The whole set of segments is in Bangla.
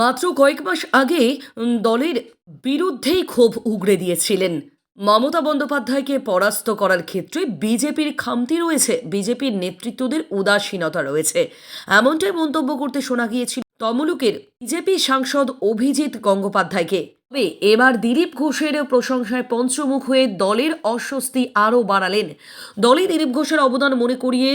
মাত্র কয়েক মাস আগে দলের বিরুদ্ধেই ক্ষোভ উগড়ে দিয়েছিলেন। মমতা বন্দ্যোপাধ্যায়কে পরাস্ত করার ক্ষেত্রে বিজেপির খামতি রয়েছে, বিজেপির নেতৃত্বদের উদাসীনতা রয়েছে। এমনটাই মন্তব্য করতে শোনা গিয়েছিল তমলুকের বিজেপি সাংসদ অভিজিৎ গঙ্গোপাধ্যায়কে। তবে এবার দিলীপ ঘোষের প্রশংসায় পঞ্চমুখ হয়ে দলের অস্বস্তি আরও বাড়ালেন। দলে দিলীপ ঘোষের অবদান মনে করিয়ে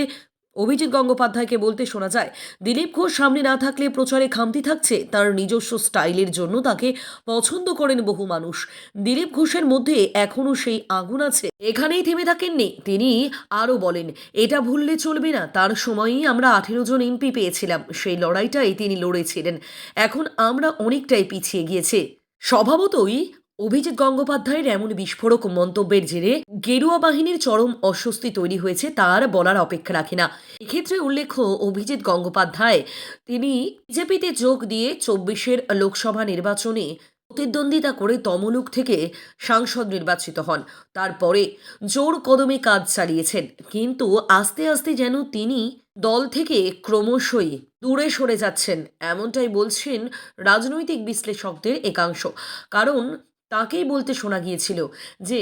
অভিজিৎ গঙ্গোপাধ্যায়কে বলতে শোনা যায়, দিলীপ ঘোষ সামনে না থাকলে প্রচারে খামতি থাকছে, তার নিজস্ব স্টাইলের জন্য তাকে পছন্দ করেন বহু মানুষ। দিলীপ ঘোষের মধ্যে এখনও সেই আগুন আছে। এখানেই থেমে থাকেননি, তিনি আরও বলেন, এটা ভুললে চলবে না, তার সময়ই আমরা আঠেরো জন এমপি পেয়েছিলাম, সেই লড়াইটাই তিনি লড়েছিলেন। এখন আমরা অনেকটাই পিছিয়ে গিয়েছে। স্বভাবতই অভিজিৎ গঙ্গোপাধ্যায়ের এমন বিস্ফোরক মন্তব্যের জেরে গেরুয়া বাহিনীর চরম অস্বস্তি তৈরি হয়েছে তার বলার অপেক্ষা রাখে না। এক্ষেত্রে উল্লেখ্য, অভিজিৎ গঙ্গোপাধ্যায় তিনি বিজেপিতে যোগ দিয়ে চব্বিশের লোকসভা নির্বাচনে প্রতিদ্বন্দ্বিতা করে তমলুক থেকে সাংসদ নির্বাচিত হন। তারপরে জোর কদমে কাজ চালিয়েছেন। কিন্তু আস্তে আস্তে যেন তিনি দল থেকে ক্রমশই দূরে সরে যাচ্ছেন, এমনটাই বলছেন রাজনৈতিক বিশ্লেষকদের একাংশ। কারণ তাকেই বলতে শোনা গিয়েছিল যে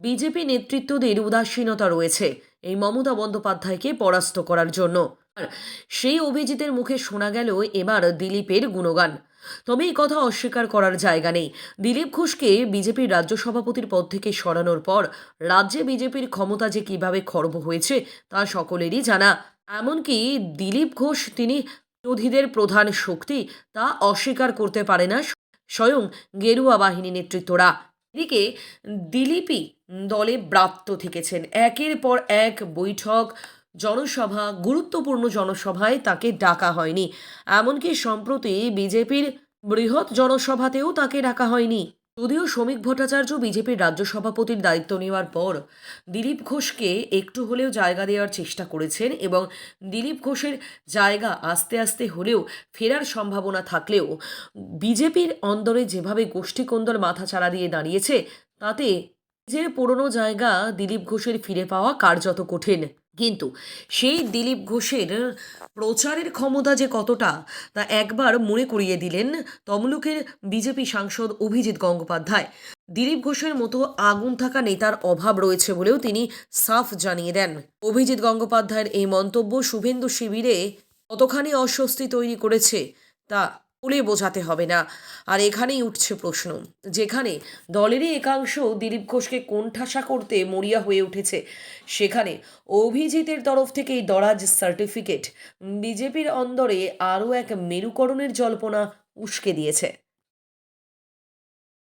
বিজেপি নেতৃত্বদের উদাসীনতা রয়েছে এই মমতা বন্দ্যোপাধ্যায়কে পরাস্ত করার জন্য। আর সেই অভিজিতের মুখে শোনা গেল এবার দিলীপের গুণগান। তবে এই কথা অস্বীকার করার জায়গা নেই। দিলীপ ঘোষকে বিজেপির রাজ্য সভাপতির পদ থেকে সরানোর পর রাজ্যে বিজেপির ক্ষমতা যে কীভাবে খর্ব হয়েছে তা সকলেরই জানা। এমনকি দিলীপ ঘোষ তিনি বিরোধীদের প্রধান শক্তি তা অস্বীকার করতে পারে না স্বয়ং গেরুয়া বাহিনী নেতৃত্বরা। এদিকে দিলীপই দলে ব্রাত্য থেকেছেন। একের পর এক বৈঠক, জনসভা, গুরুত্বপূর্ণ জনসভায় তাকে ডাকা হয়নি। এমনকি সম্প্রতি বিজেপির বৃহৎ জনসভাতেও তাকে ডাকা হয়নি। যদিও শ্রমিক ভট্টাচার্য বিজেপির রাজ্য সভাপতির দায়িত্ব নেওয়ার পর দিলীপ ঘোষকে একটু হলেও জায়গা দেওয়ার চেষ্টা করেছেন এবং দিলীপ ঘোষের জায়গা আস্তে আস্তে হলেও ফেরার সম্ভাবনা থাকলেও বিজেপির অন্দরে যেভাবে গোষ্ঠীকন্দল মাথাচাড়া দিয়ে দাঁড়িয়েছে, তাতে নিজের পুরনো জায়গা দিলীপ ঘোষের ফিরে পাওয়া কার্যত কঠিন। কিন্তু সেই দিলীপ ঘোষের প্রচারের ক্ষমতা যে কতটা, তা একবার মনে করিয়ে দিলেন তমলুকের বিজেপি সাংসদ অভিজিৎ গঙ্গোপাধ্যায়। দিলীপ ঘোষের মতো আগুন থাকা নেতার অভাব রয়েছে বলেও তিনি সাফ জানিয়ে দেন। অভিজিৎ গঙ্গোপাধ্যায়ের এই মন্তব্য শুভেন্দু শিবিরে কতখানি অস্বস্তি তৈরি করেছে, তা বলে বোঝাতে হবে না। আর এখানেই উঠছে প্রশ্ন, যেখানে দলেরই একাংশ দিলীপ ঘোষকে কোণঠাসা করতে মরিয়া হয়ে উঠেছে। সেখানে অভিজিতের তরফ থেকে এই দরাজ সার্টিফিকেট বিজেপির অন্দরে আরও এক মেরুকরণের জল্পনা উস্কে দিয়েছে।